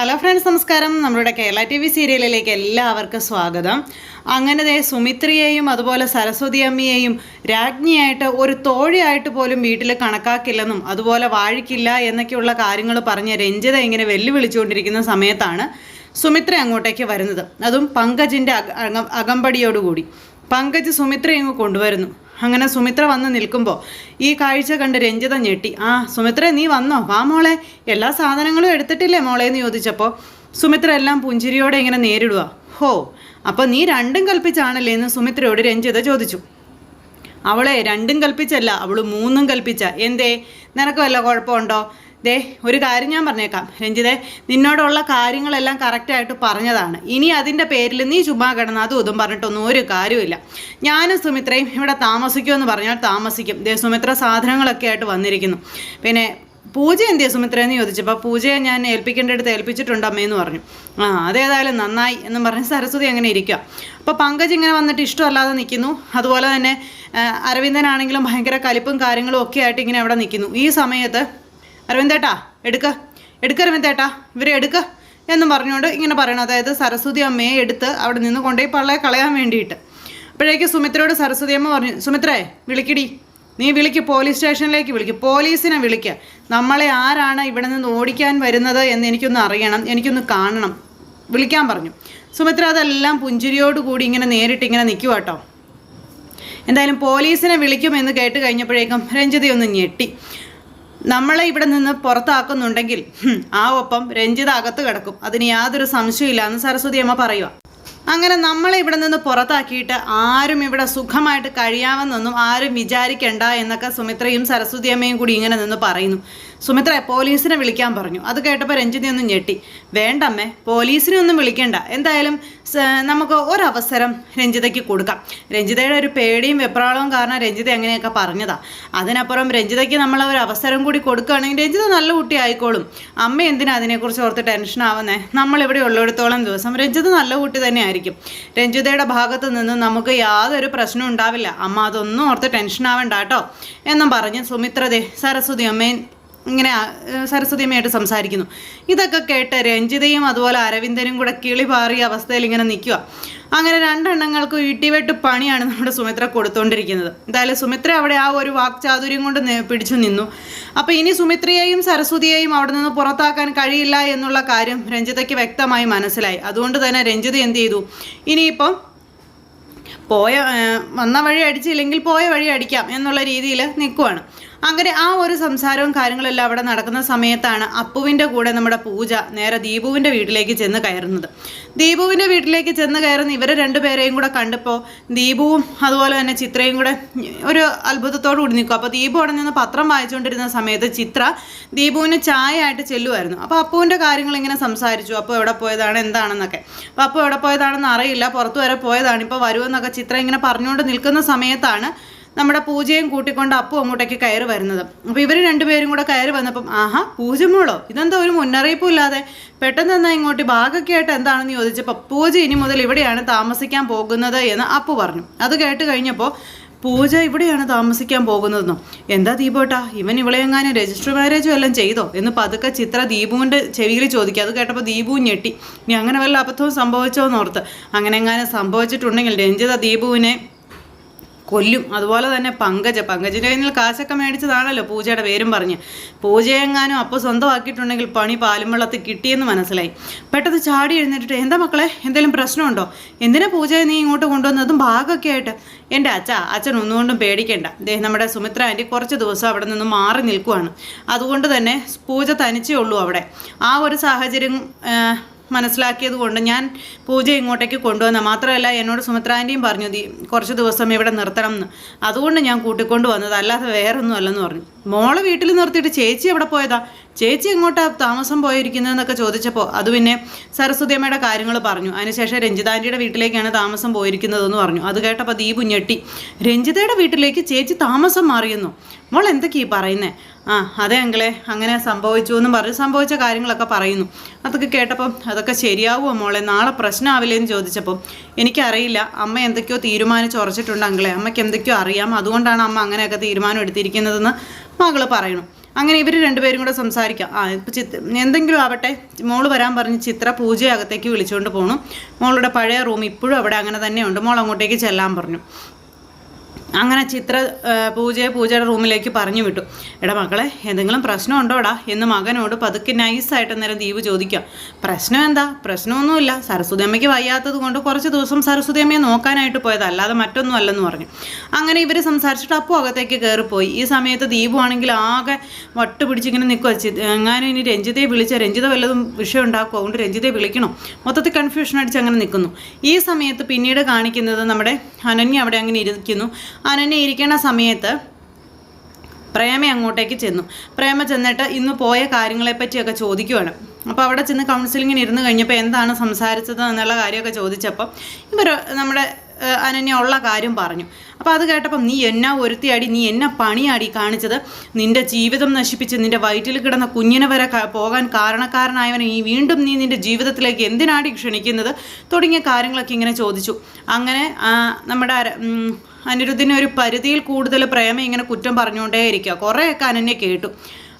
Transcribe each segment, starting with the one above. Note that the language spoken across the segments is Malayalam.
ഹലോ ഫ്രണ്ട്സ് നമസ്കാരം. നമ്മുടെ കേരള ടി വി സീരിയലിലേക്ക് എല്ലാവർക്കും സ്വാഗതം. അങ്ങനെ ദേ സുമിത്രിയെയും അതുപോലെ സരസ്വതി അമ്മയെയും രാജ്ഞിയായിട്ട് ഒരു തോഴിയായിട്ട് പോലും വീട്ടിൽ കണക്കാക്കില്ലെന്നും അതുപോലെ വാഴിക്കില്ല എന്നൊക്കെയുള്ള കാര്യങ്ങൾ പറഞ്ഞ് രഞ്ജിത ഇങ്ങനെ വെല്ലുവിളിച്ചുകൊണ്ടിരിക്കുന്ന സമയത്താണ് സുമിത്ര അങ്ങോട്ടേക്ക് വരുന്നത്. അതും പങ്കജിന്റെ അക അകം- അകമ്പടിയോടുകൂടി. പങ്കജ് സുമിത്ര ഇങ്ങ് കൊണ്ടുവരുന്നു. അങ്ങനെ സുമിത്ര വന്ന് നിൽക്കുമ്പോൾ ഈ കാഴ്ച കണ്ട് രഞ്ജിത ഞെട്ടി. ആ സുമിത്ര നീ വന്നോ? വാ മോളെ. എല്ലാ സാധനങ്ങളും എടുത്തിട്ടില്ലേ മോളെ? എന്ന് ചോദിച്ചപ്പോൾ സുമിത്ര എല്ലാം പുഞ്ചിരിയോടെ ഇങ്ങനെ നേരിടുക ഹോ അപ്പോൾ നീ രണ്ടും കൽപ്പിച്ചാണല്ലേ? എന്ന് സുമിത്രയോട് രഞ്ജിത ചോദിച്ചു. അവളെ രണ്ടും കൽപ്പിച്ചല്ല അവൾ മൂന്നും കൽപ്പിച്ച. എന്തേ? നിനക്ക് വല്ല കുഴപ്പമുണ്ടോ? ദേ ഒരു കാര്യം ഞാൻ പറഞ്ഞേക്കാം. രഞ്ജിതേ നിന്നോടുള്ള കാര്യങ്ങളെല്ലാം കറക്റ്റായിട്ട് പറഞ്ഞതാണ്. ഇനി അതിന്റെ പേരിൽ നീ ചുമ്മാ കിടന്ന് അതും ഇതും പറഞ്ഞിട്ടൊന്നും ഒരു കാര്യമില്ല ഞാനും സുമിത്രയും ഇവിടെ താമസിക്കുമെന്ന് പറഞ്ഞാൽ താമസിക്കും. ദേ സുമിത്ര സാധനങ്ങളൊക്കെ ആയിട്ട് വന്നിരിക്കുന്നു. പിന്നെ പൂജ എന്തിയാ സുമിത്ര എന്ന് ചോദിച്ചപ്പോൾ പൂജയെ ഞാൻ ഏൽപ്പിക്കേണ്ടടുത്ത് ഏൽപ്പിച്ചിട്ടുണ്ട് അമ്മയെന്ന് പറഞ്ഞു. ആ അതേതായാലും നന്നായി എന്ന് പറഞ്ഞ് സരസ്വതി അങ്ങനെ ഇരിക്കുക അപ്പോൾ പങ്കജ് ഇങ്ങനെ വന്നിട്ട് ഇഷ്ടമല്ലാതെ നിൽക്കുന്നു. അതുപോലെ തന്നെ അരവിന്ദനാണെങ്കിലും ഭയങ്കര കലിപ്പും കാര്യങ്ങളും ഒക്കെ ആയിട്ട് ഇങ്ങനെ അവിടെ നിൽക്കുന്നു. ഈ സമയത്ത് അരവിന്ദേട്ടാ എടുക്ക. എടുക്ക അരവിന്ദേട്ടാ ഇവരെ എടുക്ക എന്ന് പറഞ്ഞുകൊണ്ട് ഇങ്ങനെ പറയണം. അതായത് സരസ്വതി അമ്മയെ എടുത്ത് അവിടെ നിന്ന് കൊണ്ടുപോയി പള്ളയെ കളയാൻ വേണ്ടിയിട്ട്. അപ്പോഴേക്ക് സുമിത്രയോട് സരസ്വതി അമ്മ പറഞ്ഞു സുമിത്രേ വിളിക്കടി. നീ വിളിക്ക് പോലീസ് സ്റ്റേഷനിലേക്ക് വിളിക്ക്. പോലീസിനെ വിളിക്കുക നമ്മളെ ആരാണ് ഇവിടെ നിന്ന് ഓടിക്കാൻ വരുന്നത് എന്ന് എനിക്കൊന്ന് അറിയണം. എനിക്കൊന്ന് കാണണം. വിളിക്കാൻ പറഞ്ഞു. സുമിത്ര അതെല്ലാം പുഞ്ചിരിയോടുകൂടി ഇങ്ങനെ നേരിട്ട് ഇങ്ങനെ നിൽക്കുക കേട്ടോ എന്തായാലും പോലീസിനെ വിളിക്കുമെന്ന് കേട്ട് കഴിഞ്ഞപ്പോഴേക്കും രഞ്ജിതയൊന്ന് ഞെട്ടി. നമ്മളെ ഇവിടെ നിന്ന് പുറത്താക്കുന്നുണ്ടെങ്കിൽ ആ ഒപ്പം രഞ്ജിത അകത്ത് കിടക്കും. അതിന് യാതൊരു സംശയമില്ല എന്ന് സരസ്വതി അമ്മ പറയുക അങ്ങനെ നമ്മളെ ഇവിടെ നിന്ന് പുറത്താക്കിയിട്ട് ആരും ഇവിടെ സുഖമായിട്ട് കഴിയാമെന്നൊന്നും ആരും വിചാരിക്കണ്ട എന്നൊക്കെ സുമിത്രയും സരസ്വതി അമ്മയും കൂടി ഇങ്ങനെ നിന്ന് പറയുന്നു. സുമിത്ര പോലീസിനെ വിളിക്കാൻ പറഞ്ഞു. അത് കേട്ടപ്പോൾ രഞ്ജിനി ഒന്ന് ഞെട്ടി. വേണ്ടമ്മേ പോലീസിനെ ഒന്നും വിളിക്കേണ്ട. എന്തായാലും നമുക്ക് ഒരവസരം രഞ്ജിതയ്ക്ക് കൊടുക്കാം. രഞ്ജിതയുടെ ഒരു പേടിയും വെപ്രാളവും കാരണം രഞ്ജിത അങ്ങനെയൊക്കെ പറഞ്ഞതാ. അതിനപ്പുറം രഞ്ജിതയ്ക്ക് നമ്മൾ ഒരു അവസരം കൂടി കൊടുക്കുകയാണെങ്കിൽ രഞ്ജിത നല്ല കുട്ടി ആയിക്കോളും. അമ്മ എന്തിനാ അതിനെക്കുറിച്ച് ഓർത്ത് ടെൻഷൻ ആവുന്നേ? നമ്മളിവിടെ ഉള്ളിടത്തോളം ദിവസം രഞ്ജിത നല്ല കുട്ടി തന്നെ ആയിരിക്കും രഞ്ജിതയുടെ ഭാഗത്ത് നിന്ന് നമുക്ക് യാതൊരു പ്രശ്നവും ഉണ്ടാവില്ല. അമ്മ അതൊന്നും ഓർത്ത് ടെൻഷൻ ആവണ്ട കേട്ടോ. എന്നും പറഞ്ഞ് സുമിത്രദേ സരസ്വതി അമ്മയും ഇങ്ങനെ ആ, ഏഹ് സരസ്വതി അമ്മയായിട്ട് സംസാരിക്കുന്നു. ഇതൊക്കെ കേട്ട് രഞ്ജിതയും അതുപോലെ അരവിന്ദനും കൂടെ കിളി പാറിയ അവസ്ഥയിൽ ഇങ്ങനെ നിൽക്കുക അങ്ങനെ രണ്ടെണ്ണങ്ങൾക്ക് ഇട്ടിവെട്ട് പണിയാണ് നമ്മുടെ സുമിത്ര കൊടുത്തുകൊണ്ടിരിക്കുന്നത് എന്തായാലും സുമിത്ര അവിടെ ആ ഒരു വാക്ചാതുര്യം കൊണ്ട് പിടിച്ചു നിന്നു. അപ്പോൾ ഇനി സുമിത്രയെയും സരസ്വതിയെയും അവിടെ നിന്ന് പുറത്താക്കാൻ കഴിയില്ല എന്നുള്ള കാര്യം രഞ്ജിതയ്ക്ക് വ്യക്തമായി മനസ്സിലായി. അതുകൊണ്ട് തന്നെ രഞ്ജിത എന്ത് ചെയ്തു? ഇനിയിപ്പം പോയ വന്ന വഴി അടിച്ചില്ലെങ്കിൽ പോയ വഴി അടിക്കാം എന്നുള്ള രീതിയിൽ നിൽക്കുവാണ്. അങ്ങനെ ആ ഒരു സംസാരവും കാര്യങ്ങളെല്ലാം അവിടെ നടക്കുന്ന സമയത്താണ് അപ്പുവിന്റെ കൂടെ നമ്മുടെ പൂജ നേരെ ദീപുവിന്റെ വീട്ടിലേക്ക് ചെന്ന് കയറുന്നത്. ദീപുവിന്റെ വീട്ടിലേക്ക് ചെന്ന് കയറുന്ന ഇവരെ രണ്ടുപേരെയും കൂടെ കണ്ടപ്പോൾ ദീപുവും അതുപോലെ തന്നെ ചിത്രയും കൂടെ ഒരു അത്ഭുതത്തോടു കൂടി നിൽക്കും. അപ്പോൾ ദീപു അവിടെ നിന്ന് പത്രം വായിച്ചുകൊണ്ടിരുന്ന സമയത്ത് ചിത്ര ദീപുവിന് ചായ ആയിട്ട് ചെല്ലുമായിരുന്നു. അപ്പോൾ അപ്പുവിന്റെ കാര്യങ്ങൾ ഇങ്ങനെ സംസാരിച്ചു. അപ്പോൾ എവിടെ പോയതാണ് എന്താണെന്നൊക്കെ. അപ്പോൾ അപ്പോൾ എവിടെ പോയതാണെന്ന് അറിയില്ല. പുറത്തു വരെ പോയതാണ്. ഇപ്പോൾ വരുമെന്നൊക്കെ ചിത്ര ഇങ്ങനെ പറഞ്ഞുകൊണ്ട് നിൽക്കുന്ന സമയത്താണ് നമ്മുടെ പൂജയും കൂട്ടിക്കൊണ്ട് അപ്പു അങ്ങോട്ടേക്ക് കയറി വരുന്നത്. അപ്പോൾ ഇവർ രണ്ടുപേരും കൂടെ കയറി വന്നപ്പം ആഹാ പൂജമോളോ ഇതെന്താ ഒരു മുന്നറിയിപ്പും ഇല്ലാതെ പെട്ടെന്ന് തന്നെ ഇങ്ങോട്ട് ഭാഗമൊക്കെ ആയിട്ട് എന്താണെന്ന് ചോദിച്ചപ്പോൾ പൂജ ഇനി മുതൽ ഇവിടെയാണ് താമസിക്കാൻ പോകുന്നത് എന്ന് അപ്പു പറഞ്ഞു. അത് കേട്ട് കഴിഞ്ഞപ്പോൾ പൂജ ഇവിടെയാണ് താമസിക്കാൻ പോകുന്നതെന്നോ? എന്താ ദീപോട്ടാ? ഇവൻ ഇവളെങ്ങാനും രജിസ്റ്റർ മാരേജും എല്ലാം ചെയ്തോ? എന്ന് പതുക്കെ ചിത്ര ദീപുവിന്റെ ചെവിയിൽ ചോദിക്കുക അത് കേട്ടപ്പോൾ ദീപുവും ഞെട്ടി. ഇനി അങ്ങനെ വല്ല അബദ്ധവും സംഭവിച്ചോ എന്നോർത്ത് അങ്ങനെ എങ്ങാനും സംഭവിച്ചിട്ടുണ്ടെങ്കിൽ രഞ്ജിത ദീപുവിനെ കൊല്ലും. അതുപോലെ തന്നെ പങ്കജ. പങ്കജിന്റെ കയ്യിൽ നിന്ന് കാശൊക്കെ മേടിച്ചതാണല്ലോ പൂജയുടെ പേരും പറഞ്ഞ്. പൂജയെങ്ങാനും അപ്പോൾ സ്വന്തമാക്കിയിട്ടുണ്ടെങ്കിൽ പണി പാലും വെള്ളത്തിൽ കിട്ടിയെന്ന് മനസ്സിലായി. പെട്ടെന്ന് ചാടി എഴുന്നേറ്റിട്ട് എന്താ മക്കളെ? എന്തെങ്കിലും പ്രശ്നമുണ്ടോ? എന്തിനാ പൂജയെ നീ ഇങ്ങോട്ട് കൊണ്ടുവന്നതും? ഭാഗമൊക്കെ ആയിട്ട്. എന്റെ അച്ഛ അച്ഛൻ ഒന്നുകൊണ്ടും പേടിക്കേണ്ട. ദേ നമ്മുടെ സുമിത്ര ആന്റി കുറച്ച് ദിവസം അവിടെ നിന്ന് മാറി നിൽക്കുവാണ്. അതുകൊണ്ട് തന്നെ പൂജ തനിച്ചേ ഉള്ളൂ അവിടെ. ആ ഒരു സാഹചര്യം മനസ്സിലാക്കിയത് കൊണ്ട് ഞാൻ പൂജ ഇങ്ങോട്ടേക്ക് കൊണ്ടുവന്ന മാത്രമല്ല എന്നോട് സുമിത്രാന്റെയും പറഞ്ഞു കുറച്ച് ദിവസം ഇവിടെ നിർത്തണം എന്ന് അതുകൊണ്ട് ഞാൻ കൂട്ടിക്കൊണ്ട് വന്നത് അല്ലാതെ വേറൊന്നും അല്ലെന്ന് പറഞ്ഞു. മോളെ വീട്ടിൽ നിർത്തിയിട്ട് ചേച്ചി എവിടെ പോയതാ? ചേച്ചി എങ്ങോട്ടാ താമസം പോയിരിക്കുന്നതെന്നൊക്കെ ചോദിച്ചപ്പോൾ അത് പിന്നെ സരസ്വതിയമ്മയുടെ കാര്യങ്ങൾ പറഞ്ഞു. അതിനുശേഷം രഞ്ജിതാന്റിയുടെ വീട്ടിലേക്കാണ് താമസം പോയിരിക്കുന്നതെന്ന് പറഞ്ഞു. അത് കേട്ടപ്പോൾ ദീപു ഞെട്ടി. രഞ്ജിതയുടെ വീട്ടിലേക്ക് ചേച്ചി താമസം മാറിയെന്നു? മോൾ എന്തൊക്കെയാ പറയുന്നേ? ആ അതെ അങ്കിളെ അങ്ങനെ സംഭവിച്ചു എന്നും പറഞ്ഞു സംഭവിച്ച കാര്യങ്ങളൊക്കെ പറയുന്നു. അതൊക്കെ കേട്ടപ്പം അതൊക്കെ ശരിയാവുമോ മോളെ? നാളെ പ്രശ്നമാവില്ലേ എന്ന് ചോദിച്ചപ്പോൾ എനിക്കറിയില്ല. അമ്മ എന്തൊക്കെയോ തീരുമാനിച്ച് ഉറച്ചിട്ടുണ്ട് അങ്കിളെ. അമ്മയ്ക്ക് എന്തൊക്കെയോ അറിയാം. അതുകൊണ്ടാണ് അമ്മ അങ്ങനെയൊക്കെ തീരുമാനം എടുത്തിരിക്കുന്നതെന്ന് മകൾ പറയണു. അങ്ങനെ ഇവർ രണ്ടുപേരും കൂടെ സംസാരിക്കാം. ആ ഇപ്പം ചിത്ര എന്തെങ്കിലും ആവട്ടെ മോൾ വരാൻ പറഞ്ഞ് ചിത്ര പൂജ അകത്തേക്ക് വിളിച്ചുകൊണ്ട് പോകണം മോളുടെ പഴയ റൂം ഇപ്പോഴും അവിടെ അങ്ങനെ തന്നെയുണ്ട്. മോൾ അങ്ങോട്ടേക്ക് ചെല്ലാൻ പറഞ്ഞു. അങ്ങനെ ചിത്ര പൂജയെ പൂജയുടെ റൂമിലേക്ക് പറഞ്ഞു വിട്ടു. എടാ മക്കളെ എന്തെങ്കിലും പ്രശ്നം ഉണ്ടോടാ എന്ന് മകനോട് പതുക്കെ നൈസായിട്ട് നേരം ദീപ് ചോദിക്കാം. പ്രശ്നം എന്താ? പ്രശ്നമൊന്നുമില്ല. സരസ്വതി അമ്മയ്ക്ക് വയ്യാത്തത് കൊണ്ട് കുറച്ച് ദിവസം സരസ്വതി അമ്മയെ നോക്കാനായിട്ട് പോയത്. അല്ലാതെ മറ്റൊന്നും അല്ലെന്ന് പറഞ്ഞു. അങ്ങനെ ഇവർ സംസാരിച്ചിട്ട് അപ്പോൾ അകത്തേക്ക് കയറിപ്പോയി ഈ സമയത്ത് ദീപു ആണെങ്കിൽ ആകെ വട്ട് പിടിച്ചിങ്ങനെ നിൽക്കുക എങ്ങാനും ഇനി രഞ്ജിതയെ വിളിച്ച രഞ്ജിത വല്ലതും വിഷയം ഉണ്ടാക്കുക അതുകൊണ്ട് രഞ്ജിതയെ വിളിക്കണം? മൊത്തത്തിൽ കൺഫ്യൂഷൻ അടിച്ച് അങ്ങനെ നിൽക്കുന്നു. ഈ സമയത്ത് പിന്നീട് കാണിക്കുന്നത് നമ്മുടെ അനന്യ അവിടെ അങ്ങനെ ഇരിക്കുന്നു. അനന്യ ഇരിക്കുന്ന സമയത്ത് പ്രേമ അങ്ങോട്ടേക്ക് ചെന്നു. പ്രേമ ചെന്നിട്ട് ഇന്ന് പോയ കാര്യങ്ങളെപ്പറ്റിയൊക്കെ ചോദിക്കുവാണ്. അപ്പോൾ അവിടെ ചെന്ന് കൗൺസിലിങ്ങിന് ഇരുന്ന് കഴിഞ്ഞപ്പോൾ എന്താണ് സംസാരിച്ചത് എന്നുള്ള കാര്യമൊക്കെ ചോദിച്ചപ്പോൾ ഇവർ നമ്മുടെ അനന്യ ഉള്ള കാര്യം പറഞ്ഞു. അപ്പോൾ അത് കേട്ടപ്പം നീ എന്നാ ഒരുത്തിയാടി നീ എന്നെ പണിയാടി കാണിച്ചത്? നിന്റെ ജീവിതം നശിപ്പിച്ച് നിന്റെ വയറ്റിൽ കിടന്ന കുഞ്ഞിനെ വരെ പോകാൻ കാരണക്കാരനായവനെ ഈ വീണ്ടും നീ നിന്റെ ജീവിതത്തിലേക്ക് എന്തിനാടി ക്ഷണിക്കുന്നത്? തുടങ്ങിയ കാര്യങ്ങളൊക്കെ ഇങ്ങനെ ചോദിച്ചു. അങ്ങനെ നമ്മുടെ അനിരുദ്ധിനെ ഒരു പരിധിയിൽ കൂടുതൽ പ്രേമ ഇങ്ങനെ കുറ്റം പറഞ്ഞുകൊണ്ടേയിരിക്കുക. കുറേയൊക്കെ അനന്യ കേട്ടു.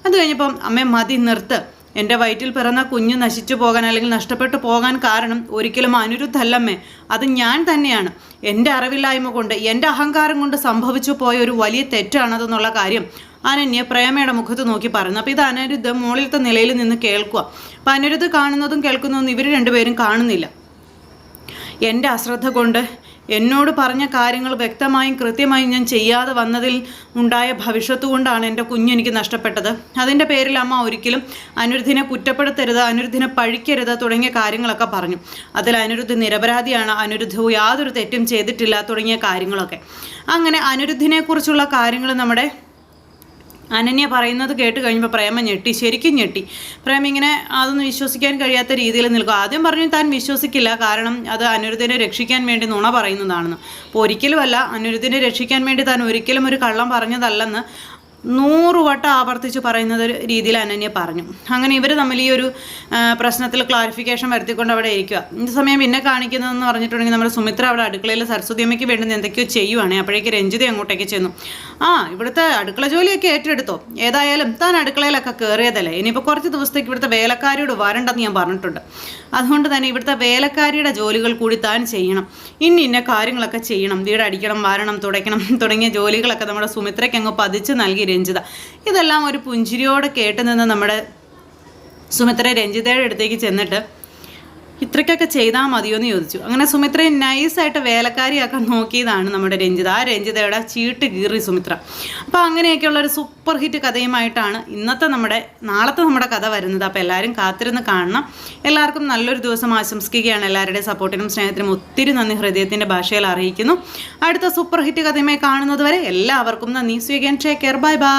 അത് കഴിഞ്ഞപ്പം അമ്മ മതി നിർത്ത്. എന്റെ വയറ്റിൽ പിറന്ന കുഞ്ഞ് നശിച്ചു പോകാൻ അല്ലെങ്കിൽ നഷ്ടപ്പെട്ടു പോകാൻ കാരണം ഒരിക്കലും അനിരുദ്ധല്ലമ്മേ. അത് ഞാൻ തന്നെയാണ്. എന്റെ അറിവില്ലായ്മ കൊണ്ട് എന്റെ അഹങ്കാരം കൊണ്ട് സംഭവിച്ചു പോയ ഒരു വലിയ തെറ്റാണതെന്നുള്ള കാര്യം അനന്യ പ്രേമയുടെ മുഖത്ത് നോക്കി പറഞ്ഞു അപ്പോൾ ഇത് അനിരുദ്ധ മുകളിലത്തെ നിലയിൽ നിന്ന് കേൾക്കുക. അപ്പം അനിരുദ്ധ കാണുന്നതും കേൾക്കുന്നതും ഇവർ രണ്ടുപേരും കാണുന്നില്ല. എന്റെ അശ്രദ്ധ കൊണ്ട് എന്നോട് പറഞ്ഞ കാര്യങ്ങൾ വ്യക്തമായും കൃത്യമായും ഞാൻ ചെയ്യാതെ വന്നതിൽ ഉണ്ടായ ഭവിഷ്യത്ത് കൊണ്ടാണ് എന്റെ കുഞ്ഞെനിക്ക് നഷ്ടപ്പെട്ടത്. അതിന്റെ പേരിൽ അമ്മ ഒരിക്കലും അനിരുദ്ധിനെ കുറ്റപ്പെടുത്തരുത് അനിരുദ്ധിനെ പഴിക്കരുത് തുടങ്ങിയ കാര്യങ്ങളൊക്കെ പറഞ്ഞു. അതിൽ അനിരുദ്ധ് നിരപരാധിയാണ്. അനിരുദ്ധ യാതൊരു തെറ്റും ചെയ്തിട്ടില്ല തുടങ്ങിയ കാര്യങ്ങളൊക്കെ. അങ്ങനെ അനിരുദ്ധിനെക്കുറിച്ചുള്ള കാര്യങ്ങൾ നമ്മുടെ അനന്യ പറയുന്നത് കേട്ട് കഴിഞ്ഞപ്പോൾ പ്രേമ ഞെട്ടി ശരിക്കും ഞെട്ടി. പ്രേമ ഇങ്ങനെ അതൊന്നും വിശ്വസിക്കാൻ കഴിയാത്ത രീതിയിൽ നിൽക്കും. ആദ്യം പറഞ്ഞു താൻ വിശ്വസിക്കില്ല കാരണം അത് അനിരുദ്ധിനെ രക്ഷിക്കാൻ വേണ്ടി നുണ പറയുന്നതാണെന്ന്. അപ്പോൾ ഒരിക്കലുമല്ല അനിരുദ്ധിനെ രക്ഷിക്കാൻ വേണ്ടി താൻ ഒരിക്കലും ഒരു കള്ളം പറഞ്ഞതല്ലെന്ന് നൂറ് വട്ടം ആവർത്തിച്ച് പറയുന്നത് ഒരു രീതിയിൽ അനന്യ പറഞ്ഞു. അങ്ങനെ ഇവർ തമ്മിൽ ഈ ഒരു പ്രശ്നത്തിൽ ക്ലാരിഫിക്കേഷൻ വരുത്തിക്കൊണ്ട് അവിടെ ഇരിക്കുക. ഈ സമയം പിന്നെ കാണിക്കുന്നതെന്ന് പറഞ്ഞിട്ടുണ്ടെങ്കിൽ നമ്മുടെ സുമിത്ര അവിടെ അടുക്കളയിൽ സരസ്വതിയമ്മയ്ക്ക് വേണ്ടുന്ന എന്തൊക്കെയോ ചെയ്യുവാണ്. അപ്പോഴേക്ക് രഞ്ജിത അങ്ങോട്ടേക്ക് ചെന്നു. ആ ഇവിടുത്തെ അടുക്കള ജോലിയൊക്കെ ഏറ്റെടുത്തോ? ഏതായാലും താൻ അടുക്കളയിലൊക്കെ കയറിയതല്ലേ ഇനിയിപ്പോൾ കുറച്ച് ദിവസത്തേക്ക് ഇവിടുത്തെ വേലക്കാരിയോട് വരണ്ടെന്ന് ഞാൻ പറഞ്ഞിട്ടുണ്ട്. അതുകൊണ്ട് തന്നെ ഇവിടുത്തെ വേലക്കാരിയുടെ ജോലികൾ കൂടി താൻ ചെയ്യണം. ഇന്ന ഇന്ന കാര്യങ്ങളൊക്കെ ചെയ്യണം. വീട് അടിക്കണം വാരണം തുടയ്ക്കണം തുടങ്ങിയ ജോലികളൊക്കെ നമ്മുടെ സുമിത്രയ്ക്ക് അങ്ങ് പതിച്ച് നൽകി രഞ്ജിത. ഇതെല്ലാം ഒരു പുഞ്ചിരിയോടെ കേട്ട് നിന്ന് നമ്മുടെ സുമിത്ര രഞ്ജിതയുടെ അടുത്തേക്ക് ചെന്നിട്ട് ഇത്രയ്ക്കൊക്കെ ചെയ്താൽ മതിയോ എന്ന് ചോദിച്ചു. അങ്ങനെ സുമിത്രയെ നൈസായിട്ട് വേലക്കാരിയാക്കാൻ നോക്കിയതാണ് നമ്മുടെ രഞ്ജിത. ആ രഞ്ജിതയുടെ ചീട്ട് കീറി സുമിത്ര. അപ്പോൾ അങ്ങനെയൊക്കെയുള്ള ഒരു സൂപ്പർ ഹിറ്റ് കഥയുമായിട്ടാണ് ഇന്നത്തെ നമ്മുടെ നാളത്തെ നമ്മുടെ കഥ വരുന്നത്. അപ്പോൾ എല്ലാവരും കാത്തിരുന്ന് കാണണം. എല്ലാവർക്കും നല്ലൊരു ദിവസം ആശംസിക്കുകയാണ്. എല്ലാവരുടെയും സപ്പോർട്ടിനും സ്നേഹത്തിനും ഒത്തിരി നന്ദി. ഹൃദയത്തിന്റെ ഭാഷയിൽ അറിയിക്കുന്നു. അടുത്ത സൂപ്പർ ഹിറ്റ് കഥയുമായി കാണുന്നത് വരെ എല്ലാവർക്കും നന്ദി. സ്വീകൻ ടേക്ക് കെയർ ബൈ ബൈ